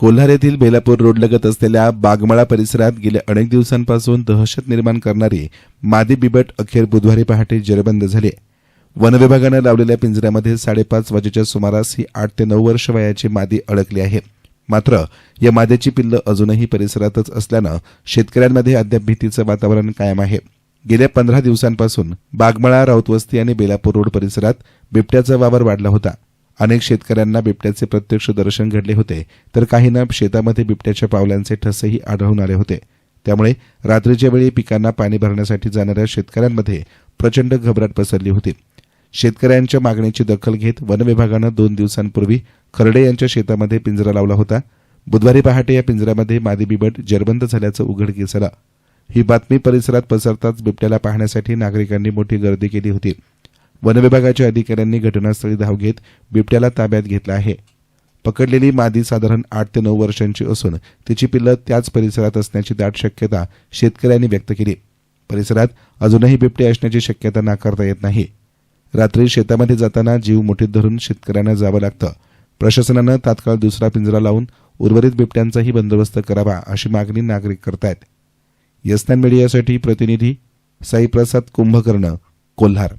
कोल्हार येथील बेलापूर रोडलगत असलेल्या बागमळा परिसरात गेल्या अनेक दिवसांपासून दहशत निर्माण करणारी मादी बिबट अखेर बुधवारी पहाटे जेरबंद झाली. वनविभागानं लावलेल्या पिंजऱ्यामध्ये साडेपाच वाजेच्या सुमारास ही आठ ते नऊ वर्ष वयाची मादी अडकली आहे. मात्र या माद्याची पिल्लं अजूनही परिसरातच असल्यानं शेतकऱ्यांमध्ये अद्याप भीतीचं वातावरण कायम आहे. गेल्या पंधरा दिवसांपासून बागमळा राऊतवस्ती आणि बेलापूर रोड परिसरात बिबट्याचा वावर वाढला होता. अनेक शेतकऱ्यांना बिबट्याचे प्रत्यक्ष दर्शन घडले होते तर काहींना शेतामध्ये बिबट्याच्या पावलांचे ठसेही आढळून आले होते. त्यामुळे रात्रीच्या वेळी पिकांना पाणी भरण्यासाठी जाणाऱ्या शेतकऱ्यांमध्ये प्रचंड घबराट पसरली होती. शेतकऱ्यांच्या मागणीची दखल घेत वन विभागानं दोन दिवसांपूर्वी खर्डे यांच्या शेतामध्ये पिंजरा लावला होता. बुधवारी पहाटे या पिंजऱ्यामध्ये मादी बिबट जरबंद झाल्याचं उघडकीस आलं ही बातमी परिसरात पसरताच बिबट्याला पाहण्यासाठी नागरिकांनी मोठी गर्दी केली होती. वनविभागाच्या अधिकाऱ्यांनी घटनास्थळी धाव घेत बिबट्याला ताब्यात घेतलं आहे. पकडलेली मादी साधारण आठ ते नऊ वर्षांची असून तिची पिल्लं त्याच परिसरात असण्याची दाट शक्यता शेतकऱ्यांनी व्यक्त केली. परिसरात अजूनही बिबटे असण्याची शक्यता नाकारता येत नाही. रात्री शेतामध्ये जाताना जीव मुठीत धरून शेतकऱ्यांना जावं लागतं. प्रशासनानं तात्काळ दुसरा पिंजरा लावून उर्वरित बिबट्यांचाही बंदोबस्त करावा अशी मागणी नागरिक करतायत. यस्नान मीडियासाठी प्रतिनिधी साईप्रसाद कुंभकर्ण कोल्हार.